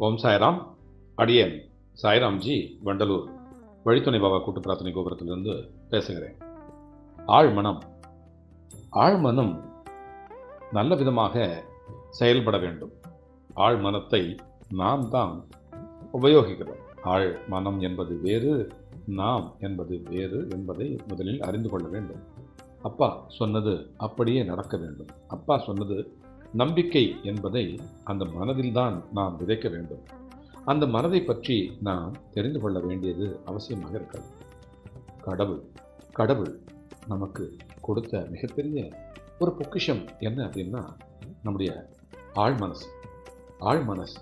ஓம் சாய்ராம். அடியேன் சாய்ராம்ஜி வண்டலூர். வழித்துணை பாபா கூட்டு பிரார்த்தனை கோபுரத்திலிருந்து பேசுகிறேன். ஆழ்மனம். ஆழ்மனம் நல்ல விதமாக செயல்பட வேண்டும். ஆழ்மனத்தை நாம் தான் உபயோகிக்கிறோம். ஆழ் மனம் என்பது வேறு நாம் என்பது வேறு என்பதை முதலில் அறிந்து கொள்ள வேண்டும். அப்பா சொன்னது அப்படியே நடக்க வேண்டும். அப்பா சொன்னது நம்பிக்கை என்பதை அந்த மனதில்தான் நாம் விதைக்க வேண்டும். அந்த மனதை பற்றி நாம் தெரிந்து கொள்ள வேண்டியது அவசியமாக இருக்கிறது. கடவுள் கடவுள் நமக்கு கொடுத்த மிகப்பெரிய ஒரு பொக்கிஷம் என்ன அப்படின்னா நம்முடைய ஆழ் மனசு. ஆழ் மனசு.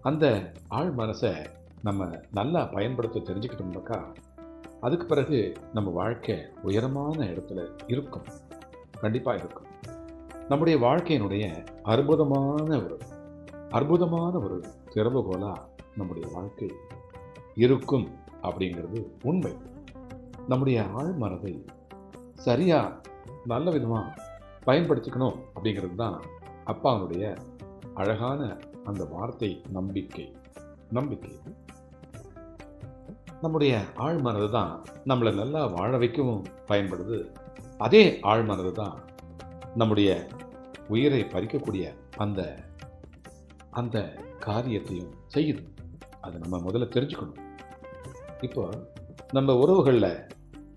அந்த ஆழ் மனசை நம்ம நல்லா பயன்படுத்த தெரிஞ்சுக்கிட்டோம்னாக்கா அதுக்கு பிறகு நம்ம வாழ்க்கை உயரமான இடத்துல இருக்கும். கண்டிப்பாக இருக்கும். நம்முடைய வாழ்க்கையினுடைய அற்புதமான ஒரு அற்புதமான ஒரு திறவுகோலா நம்முடைய வாழ்க்கை இருக்கும் அப்படிங்கிறது உண்மை. நம்முடைய ஆழ்மனதை சரியா நல்ல விதமாக பயன்படுத்திக்கணும் அப்படிங்கிறது தான் அப்பாவுடைய அழகான அந்த வார்த்தை நம்பிக்கை. நம்பிக்கை. நம்முடைய ஆழ்மனது தான் நம்மளை நல்லா வாழ வைக்கவும் பயன்படுது. அதே ஆழ்மனது தான் நம்முடைய உயிரை பறிக்கக்கூடிய அந்த அந்த காரியத்தையும் செய்யுது. அதை நம்ம முதல்ல தெரிஞ்சுக்கணும். இப்போ நம்ம உறவுகளில்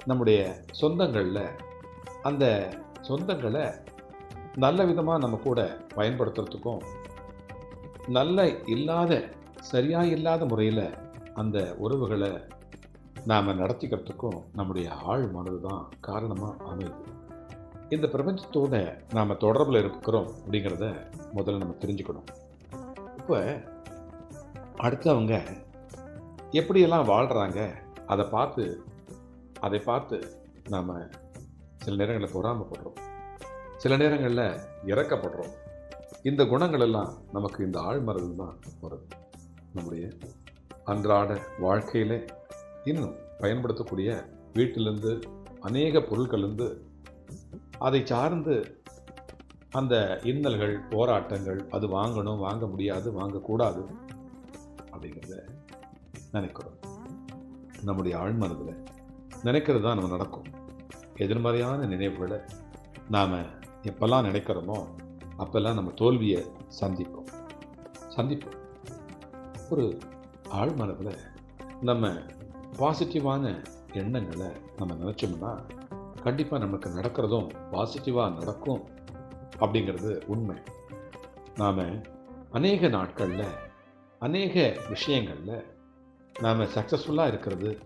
நம்முடைய சொந்தங்களில் அந்த சொந்தங்களை நல்ல விதமாக நம்ம கூட பயன்படுத்துறதுக்கும் நல்ல இல்லாத சரியாக இல்லாத முறையில் அந்த உறவுகளை நாம் நடத்திக்கிறதுக்கும் நம்முடைய ஆழ் மனது தான் காரணமாக அமையுது. இந்த பிரபஞ்சத்தோட நாம் தொடர்பில் இருக்கிறோம் அப்படிங்கிறத முதல்ல நம்ம தெரிஞ்சுக்கணும். இப்போ அடுத்தவங்க எப்படியெல்லாம் வாழ்கிறாங்க அதை பார்த்து அதை பார்த்து நாம் சில நேரங்களில் பொறாமப்படுறோம். சில நேரங்களில் இறக்கப்படுறோம். இந்த குணங்கள் எல்லாம் நமக்கு இந்த ஆழ்மரது தான் வருது நம்முடைய அன்றாட வாழ்க்கையில் இன்னும் பயன்படுத்தக்கூடிய வீட்டிலேருந்து அநேக பொருட்கள்லேருந்து அதை சார்ந்து அந்த இன்னல்கள் போராட்டங்கள் அது வாங்கணும் வாங்க முடியாது வாங்கக்கூடாது அப்படிங்கிறத நினைக்கிறோம். நம்முடைய ஆழ்மனதில் நினைக்கிறது தான் நம்ம நடக்கும். எதிர்மறையான நினைவுகளை நாம் எப்பெல்லாம் நினைக்கிறோமோ அப்பெல்லாம் நம்ம தோல்வியை சந்திப்போம். சந்திப்போம். ஒரு ஆழ்மனதில் நம்ம பாசிட்டிவான எண்ணங்களை நம்ம நினச்சோம்னா கண்டிப்பாக நமக்கு நடக்கிறதும் பாசிட்டிவாக நடக்கும் அப்படிங்கிறது உண்மை. நாம் அநேக நாட்களில் அநேக விஷயங்களில் நாம் சக்ஸஸ்ஃபுல்லாக இருக்கிறது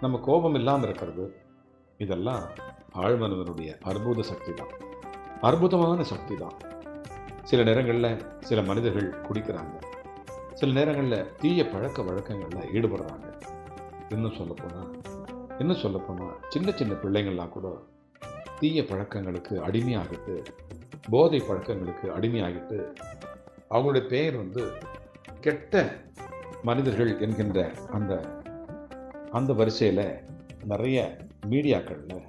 நம்ம கோபம் இல்லாமல் இருக்கிறது இதெல்லாம் ஆழ்மனவனுடைய அற்புத சக்தி தான். அற்புதமான சக்தி தான். சில நேரங்களில் சில மனிதர்கள் குடிக்கிறாங்க. சில நேரங்களில் தீய பழக்க வழக்கங்களில் ஈடுபடுறாங்க. இன்னும் சொல்லப்போனால் இன்னும் சொல்லப்போனால் சின்ன சின்ன பிள்ளைங்கள்லாம் கூட தீய பழக்கங்களுக்கு அடிமையாகிட்டு போதை பழக்கங்களுக்கு அடிமையாகிட்டு அவங்களுடைய பெயர் வந்து கெட்ட மனிதர்கள் என்கின்ற அந்த அந்த வரிசையில் நிறைய மீடியாக்களில்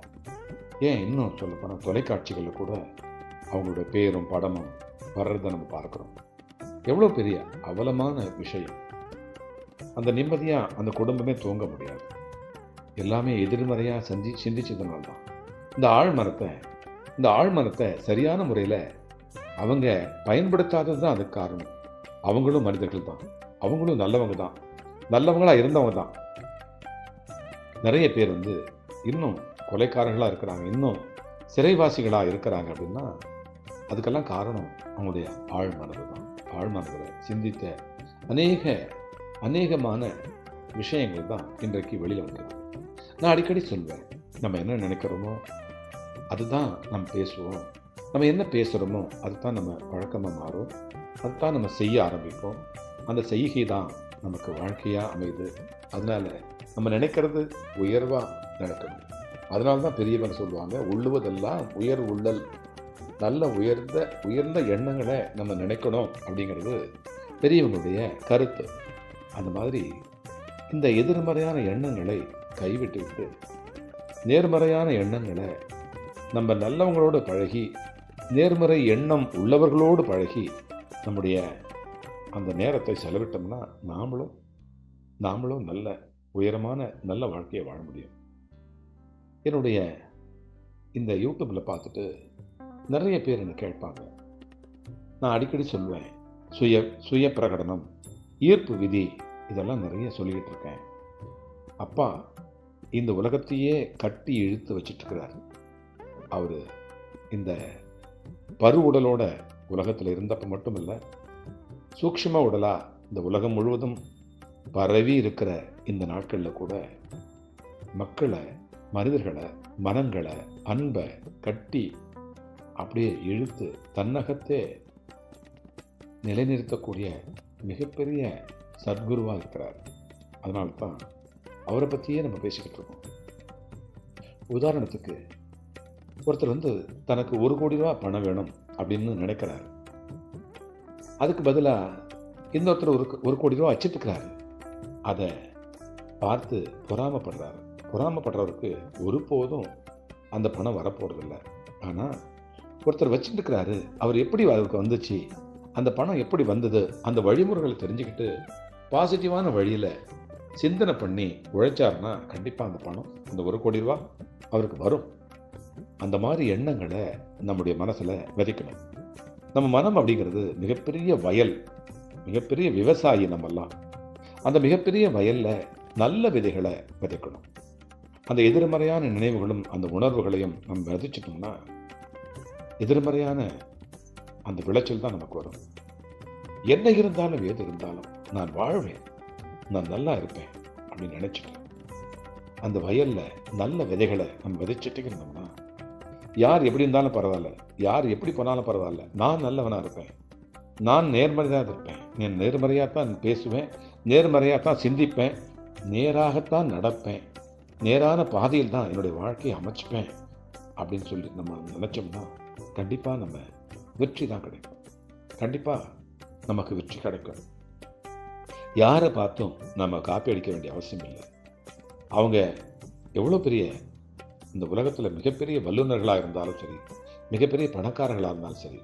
ஏன் இன்னும் சொல்லப்போனால் தொலைக்காட்சிகளில் கூட அவங்களுடைய பேரும் படமும் வர்றதை நம்ம பார்க்குறோம். எவ்வளோ பெரிய அவலமான விஷயம். அந்த நிம்மதியாக அந்த குடும்பமே தூங்க முடியாது. எல்லாமே எதிர்மறையாக சந்தி சிந்திச்சதுனால தான் இந்த ஆழ்மரத்தை இந்த ஆழ்மரத்தை சரியான முறையில் அவங்க பயன்படுத்தாதது தான் அதுக்கு காரணம். அவங்களும் மனிதர்கள் தான் அவங்களும் நல்லவங்க தான் நல்லவங்களாக இருந்தவங்க தான் நிறைய பேர் வந்து இன்னும் கொலைக்காரர்களாக இருக்கிறாங்க. இன்னும் சிறைவாசிகளாக இருக்கிறாங்க அப்படின்னா அதுக்கெல்லாம் காரணம் அவங்களுடைய ஆழ்மனது தான் ஆழ்மனதில் சிந்தித்த அநேக அநேகமான விஷயங்கள் தான் இன்றைக்கு வெளியில் வந்தது நான் அடிக்கடி சொல்வேன் நம்ம என்ன நினைக்கிறோமோ அதுதான் நம்ம பேசுவோம். நம்ம என்ன பேசுகிறோமோ அதுதான் நம்ம வழக்கமாக மாறும். அதுதான் நம்ம செய்ய ஆரம்பிப்போம். அந்த செய்கை தான் நமக்கு வாழ்க்கையாக அமையுது. அதனால் நம்ம நினைக்கிறது உயர்வாக நடக்கணும். அதனால தான் பெரியவங்க சொல்லுவாங்க உள்ளுவதெல்லாம் உயர் உள்ளல். நல்ல உயர்ந்த உயர்ந்த எண்ணங்களை நம்ம நினைக்கணும். அப்படிங்கிறது பெரியவங்களுடைய கருத்து. அந்த மாதிரி இந்த எதிர்மறையான எண்ணங்களை கைவிட்டுவிட்டு நேர்மறையான எண்ணங்களை நம்ம நல்லவங்களோடு பழகி நேர்மறை எண்ணம் உள்ளவர்களோடு பழகி நம்முடைய அந்த நேரத்தை செலவிட்டோம்னா நாமளும் நாமளும் நல்ல உயரமான நல்ல வாழ்க்கையை வாழ முடியும். என்னுடைய இந்த யூடியூப்பில் பார்த்துட்டு நிறைய பேர் என்னை கேட்பாங்க. நான் அடிக்கடி சொல்லுவேன் சுய சுய பிரகடனம் ஈர்ப்பு விதி இதெல்லாம் நிறைய சொல்லிக்கிட்டு இருக்கேன். அப்பா இந்த உலகத்தையே கட்டி இழுத்து வச்சிட்ருக்கிறார். அவர் இந்த பரு உடலோட உலகத்தில் இருந்தப்போ மட்டும் இல்லை சூக்ஷ்ம உடலா இந்த உலகம் முழுவதும் பரவி இருக்கிற இந்த நாட்களில் கூட மக்களை மனிதர்களை மனங்களை அன்பை கட்டி அப்படியே இழுத்து தன்னகத்தே நிலைநிறுத்தக்கூடிய மிகப்பெரிய சத்குருவாக இருக்கிறார். அதனால்தான் அவரை பற்றியே நம்ம பேசிக்கிட்டு இருக்கோம். உதாரணத்துக்கு ஒருத்தர் வந்து தனக்கு ஒரு கோடி ரூபா பணம் வேணும் அப்படின்னு நினைக்கிறார். அதுக்கு பதிலாக இன்னொருத்தர் ஒரு ஒரு கோடி ரூபா வச்சிட்டுருக்கிறாரு அதை பார்த்து பொறாமப்படுறாரு. பொறாமப்படுறவருக்கு ஒருபோதும் அந்த பணம் வரப்போகிறதில்ல ஆனால் ஒருத்தர் வச்சுட்டுருக்கிறாரு அவர் எப்படி அவருக்கு வந்துச்சு அந்த பணம் எப்படி வந்தது அந்த வழிமுறைகளை தெரிஞ்சுக்கிட்டு பாசிட்டிவான வழியில் சிந்தனை பண்ணி உழைச்சாருன்னா கண்டிப்பாக அந்த பணம் அந்த ஒரு கோடி ரூபா அவருக்கு வரும். அந்த மாதிரி எண்ணங்களை நம்முடைய மனசில் விதைக்கணும். நம்ம மனம் அப்படிங்கிறது மிகப்பெரிய வயல் மிகப்பெரிய விவசாயி நம்மெல்லாம். அந்த மிகப்பெரிய வயலில் நல்ல விதைகளை விதைக்கணும். அந்த எதிர்மறையான நினைவுகளும் அந்த உணர்வுகளையும் நம்ம விதைச்சிட்டோம்னா எதிர்மறையான அந்த விளைச்சல் தான் நமக்கு வரும். என்ன இருந்தாலும் எது இருந்தாலும் நான் வாழ்வேன். நான் நல்லா இருப்பேன் அப்படின்னு நினச்சிட்டு அந்த வயல்ல நல்ல விதைகளை நம்ம விதைச்சிட்டு இருந்தோம்னா யார் எப்படி இருந்தாலும் பரவாயில்ல யார் எப்படி போனாலும் பரவாயில்ல நான் நல்லவனா இருப்பேன் நான் நேர்மறையாக இருப்பேன் நான் நேர்மறையாக தான் பேசுவேன் நேர்மறையாக தான் சிந்திப்பேன் நேராகத்தான் நடப்பேன் நேரான பாதையில் தான் என்னுடைய வாழ்க்கையை அமைச்சுப்பேன் அப்படின்னு சொல்லி நம்ம நினச்சோம்னா கண்டிப்பாக நம்ம வெற்றி தான் கிடைக்கும். கண்டிப்பாக நமக்கு வெற்றி கிடைக்கும். யாரை பார்த்தும் நம்ம காப்பி அடிக்க வேண்டிய அவசியம் இல்லை. அவங்க எவ்வளோ பெரிய இந்த உலகத்தில் மிகப்பெரிய வல்லுநர்களாக இருந்தாலும் சரி மிகப்பெரிய பணக்காரர்களாக இருந்தாலும் சரி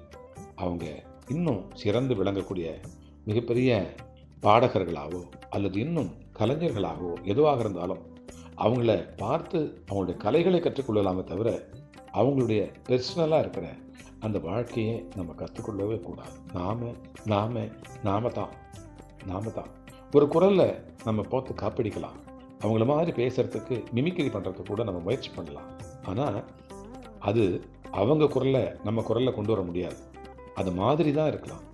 அவங்க இன்னும் சிறந்து விளங்கக்கூடிய மிகப்பெரிய பாடகர்களாகவோ அல்லது இன்னும் கலைஞர்களாகவோ எதுவாக இருந்தாலும் அவங்கள பார்த்து அவங்களுடைய கலைகளை கற்றுக்கொள்ளலாமே தவிர அவங்களுடைய பெர்சனலாக இருக்கிற அந்த வாழ்க்கையை நம்ம கற்றுக்கொள்ளவே கூடாது. நாம நாம நாம தான். நாம தான். ஒரு குரலில் நம்ம பார்த்து காப்பிடிக்கலாம். அவங்கள மாதிரி பேசுகிறதுக்கு மிமிக்ரி பண்ணுறதுக்கு கூட நம்ம முயற்சி பண்ணலாம். ஆனால் அது அவங்க குரலை நம்ம குரலில் கொண்டு வர முடியாது. அது மாதிரி தான் இருக்கலாம்.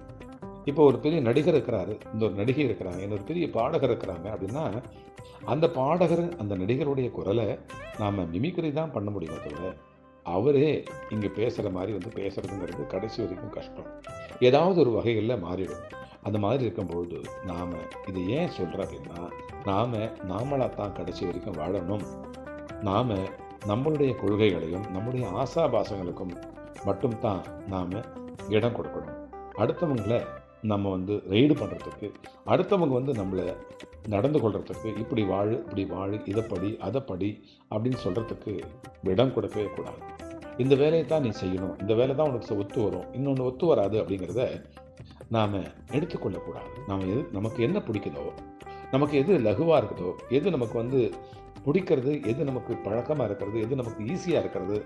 இப்போ ஒரு பெரிய நடிகர் இருக்கிறாரு இந்த ஒரு நடிகை இருக்கிறாங்க இன்னொரு பெரிய பாடகர் இருக்கிறாங்க அப்படின்னா அந்த பாடகர் அந்த நடிகருடைய குரலை நாம் மிமிக்ரி தான் பண்ண முடியும் தவிர அவரே இங்கே பேசுகிற மாதிரி வந்து பேசுகிறதுங்கிறது கடைசி வரைக்கும் கஷ்டம். ஏதாவது ஒரு வகைகளில் மாறிடும். அந்த மாதிரி இருக்கும்பொழுது நாம் இது ஏன் சொல்கிறோம் அப்படின்னா நாம் நாமளாக தான் கடைசி வரைக்கும் வாழணும். நாம் நம்மளுடைய கொள்கைகளையும் நம்முடைய ஆசாபாசங்களுக்கும் மட்டும்தான் நாம் இடம் கொடுக்கணும். அடுத்தவங்களை நம்ம வந்து ரெய்டு பண்ணுறதுக்கு அடுத்தவங்க வந்து நம்மளை நடந்து கொள்கிறதுக்கு இப்படி வாழு இப்படி வாழு இதை படி அதை படி அப்படின்னு சொல்கிறதுக்கு இடம் கொடுக்கவே கூடாது. இந்த வேலையை தான் நீ செய்யணும். இந்த வேலை தான் உனக்கு ஒத்து வரும். இன்னொன்று ஒத்து வராது அப்படிங்கிறத நாம் எடுத்துக்கொள்ளக்கூடாது. நாம் எது நமக்கு என்ன பிடிக்குதோ நமக்கு எது லகுவாக இருக்குதோ எது நமக்கு வந்து பிடிக்கிறது எது நமக்கு பழக்கமாக இருக்கிறது எது நமக்கு ஈஸியாக இருக்கிறது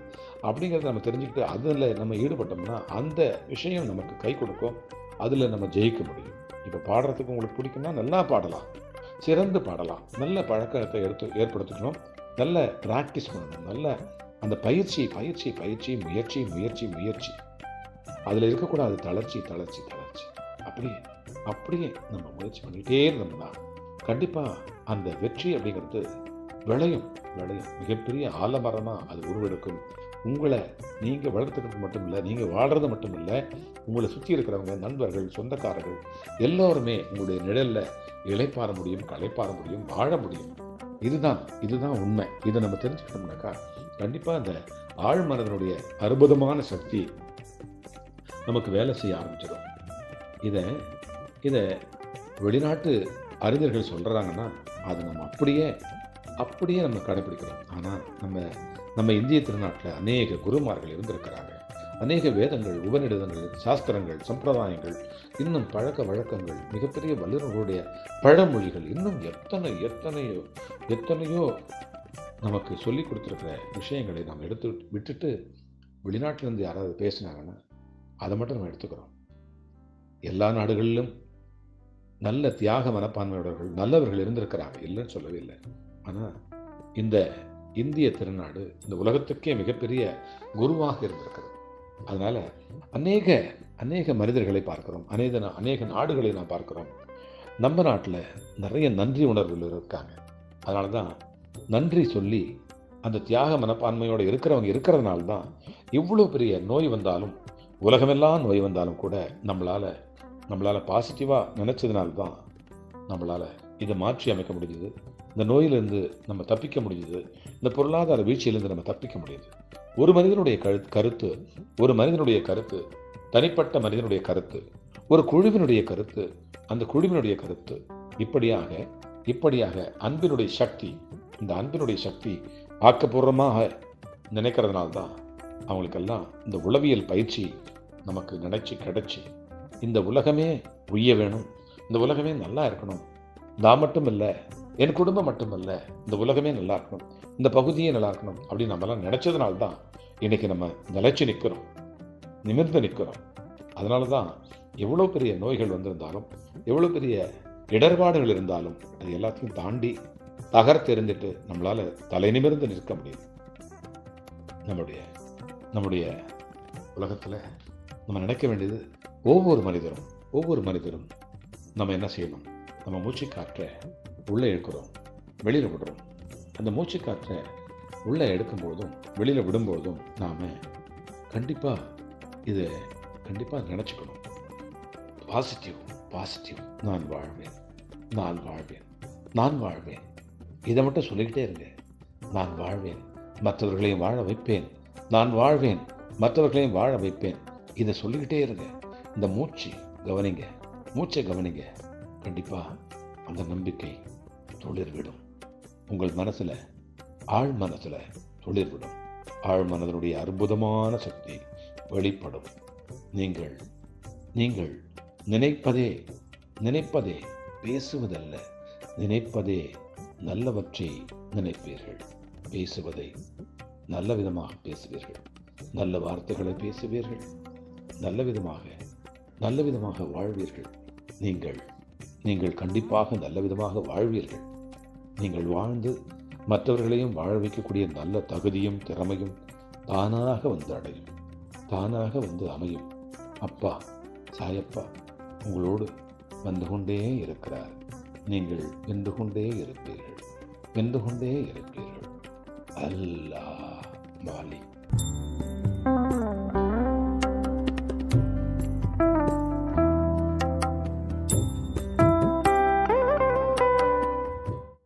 அப்படிங்கிறத நம்ம தெரிஞ்சுக்கிட்டு அதில் நம்ம ஈடுபட்டோம்னா அந்த விஷயம் நமக்கு கை கொடுக்கும். அதில் நம்ம ஜெயிக்க முடியும். இப்போ பாடுறதுக்கு உங்களுக்கு பிடிக்கும்னா நல்லா பாடலாம். சிறந்து பாடலாம். நல்ல பழக்கத்தை எடுத்து ஏற்படுத்திக்கணும். நல்ல ப்ராக்டிஸ் பண்ணணும். நல்ல அந்த பயிற்சி பயிற்சி பயிற்சி முயற்சி முயற்சி முயற்சி. அதில் இருக்கக்கூடாது. தளர்ச்சி தளர்ச்சி தளர்ச்சி. அப்படியே அப்படியே நம்ம முயற்சி பண்ணிகிட்டே இருந்தோம்னா கண்டிப்பாக அந்த வெற்றி அப்படிங்கிறது விளையும் விளையும். மிகப்பெரிய ஆலமரமாக அது உருவெடுக்கும். உங்களை நீங்கள் வளர்த்துக்கிறது மட்டும் இல்லை நீங்கள் வாழ்கிறது மட்டும் இல்லை உங்களை சுற்றி இருக்கிறவங்க நண்பர்கள் சொந்தக்காரர்கள் எல்லோருமே உங்களுடைய நிழலில் இளைப்பாற முடியும் களைப்பாற முடியும் வாழ முடியும். இதுதான் இதுதான் உண்மை. இதை நம்ம தெரிஞ்சுக்கிட்டோம்னாக்கா கண்டிப்பாக அந்த ஆழ்மனதனுடைய அற்புதமான சக்தி நமக்கு வேலை செய்ய ஆரம்பிச்சிடும். இதை இதை வெளிநாட்டு அறிஞர்கள் சொல்கிறாங்கன்னா அதை நம்ம அப்படியே அப்படியே நம்ம கடைப்பிடிக்கிறோம். ஆனால் நம்ம நம்ம இந்திய திருநாட்டில் அநேக குருமார்கள் இருந்திருக்கிறாங்க. அநேக வேதங்கள் உபநிடதங்கள் சாஸ்திரங்கள் சம்பிரதாயங்கள் இன்னும் பழக்க வழக்கங்கள் மிகப்பெரிய வல்லுநர்களுடைய பழமொழிகள் இன்னும் எத்தனை எத்தனையோ எத்தனையோ நமக்கு சொல்லி கொடுத்துருக்கிற விஷயங்களை நாம் எடுத்து விட்டுட்டு வெளிநாட்டிலேருந்து யாராவது பேசினாங்கன்னா அதை மட்டும் நம்ம எடுத்துக்கிறோம். எல்லா நாடுகளிலும் நல்ல தியாக மனப்பான்மையுடையவர்கள் நல்லவர்கள் இருந்திருக்கிறாங்க. இல்லைன்னு சொல்லவே இல்லை. ஆனால் இந்த இந்திய திருநாடு இந்த உலகத்துக்கே மிகப்பெரிய குருவாக இருந்திருக்கிறது. அதனால் அநேக அநேக மனிதர்களை பார்க்கிறோம். அநேக அநேக நாடுகளை நாம் பார்க்கிறோம். நம்ம நாட்டில் நிறைய நன்றி உணர்வுகள் இருக்காங்க. அதனால தான் நன்றி சொல்லி அந்த தியாக மனப்பான்மையோடு இருக்கிறவங்க இருக்கிறதுனால தான் இவ்வளோ பெரிய நோய் வந்தாலும் உலகமெல்லாம் நோய் வந்தாலும் கூட நம்மளால் நம்மளால் பாசிட்டிவாக நினச்சதுனால தான் நம்மளால் இதை மாற்றி அமைக்க முடியுது இந்த நோயிலிருந்து நம்ம தப்பிக்க முடியுது. இந்த பொருளாதார வீழ்ச்சியிலிருந்து நம்ம தப்பிக்க முடியுது. ஒரு மனிதனுடைய கரு கருத்து ஒரு மனிதனுடைய கருத்து தனிப்பட்ட மனிதனுடைய கருத்து ஒரு குழுவினுடைய கருத்து அந்த குழுவினுடைய கருத்து இப்படியாக இப்படியாக அன்பினுடைய சக்தி இந்த அன்பினுடைய சக்தி ஆக்கப்பூர்வமாக நினைக்கிறதுனால தான் அவங்களுக்கெல்லாம் இந்த உளவியல் பயிற்சி நமக்கு நினைச்சு கிடைச்சி இந்த உலகமே உய்ய வேணும் இந்த உலகமே நல்லா இருக்கணும். நான் மட்டும் இல்லை என் குடும்பம் மட்டுமல்ல இந்த உலகமே நல்லா இருக்கணும் இந்த பகுதியே நல்லா இருக்கணும் அப்படின்னு நம்மலாம் நினைச்சதுனால தான் இன்னைக்கு நம்ம நிலைச்சு நிற்கிறோம் நிமிர்ந்து நிற்கிறோம் அதனால தான் எவ்வளோ பெரிய நோய்கள் வந்திருந்தாலும் எவ்வளோ பெரிய இடர்பாடுகள் இருந்தாலும் அது எல்லாத்தையும் தாண்டி தகர்த்தெறிந்துட்டு நம்மளால தலை நிமிர்ந்து நிற்க முடியும் நம்முடைய நம்முடைய உலகத்தில் நம்ம நினைக்க வேண்டியது ஒவ்வொரு மனிதரும் ஒவ்வொரு மனிதரும் நம்ம என்ன செய்யணும்? நம்ம மூச்சு காற்றை உள்ளே இழுக்கிறோம் வெளியில் விடுறோம். அந்த மூச்சு காற்றை உள்ளே எடுக்கும்பொழுதும் வெளியில் விடும்பொழுதும் நாம் கண்டிப்பாக இதை கண்டிப்பாக நினச்சிக்கணும். பாசிட்டிவ் பாசிட்டிவ் நான் வாழ்வேன் நான் வாழ்வேன் நான் வாழ்வேன். இதை மட்டும் சொல்லிக்கிட்டே இருங்க. நான் வாழ்வேன் மற்றவர்களையும் வாழ வைப்பேன். நான் வாழ்வேன் மற்றவர்களையும் வாழ வைப்பேன். இதை சொல்லிக்கிட்டே இருங்க. இந்த மூச்சு கவனிங்க மூச்சை கவனிங்க. கண்டிப்பாக அந்த நம்பிக்கை துளிர்விடும் உங்கள் மனசில் ஆழ் மனசில் துளிர்விடும் ஆழ் மனதனுடைய அற்புதமான சக்தி வெளிப்படும். நீங்கள் நீங்கள் நினைப்பதே நினைப்பதே பேசுவதல்ல நினைப்பதே நல்லவற்றை நினைப்பீர்கள். பேசுவதை நல்ல விதமாக பேசுவீர்கள். நல்ல வார்த்தைகளை பேசுவீர்கள். நல்ல விதமாக நல்ல விதமாக வாழ்வீர்கள். நீங்கள் நீங்கள் கண்டிப்பாக நல்ல விதமாக வாழ்வீர்கள். நீங்கள் வாழ்ந்து மற்றவர்களையும் வாழ வைக்கக்கூடிய நல்ல தகுதியும் திறமையும் தானாக வந்து அடையும். தானாக வந்து அமையும். அப்பா சாயப்பா உங்களோடு வந்து கொண்டே இருக்கிறார். நீங்கள் வென்று கொண்டே இருப்பீர்கள். வென்று கொண்டே இருப்பீர்கள். அல்லாஹ் மாலிக்.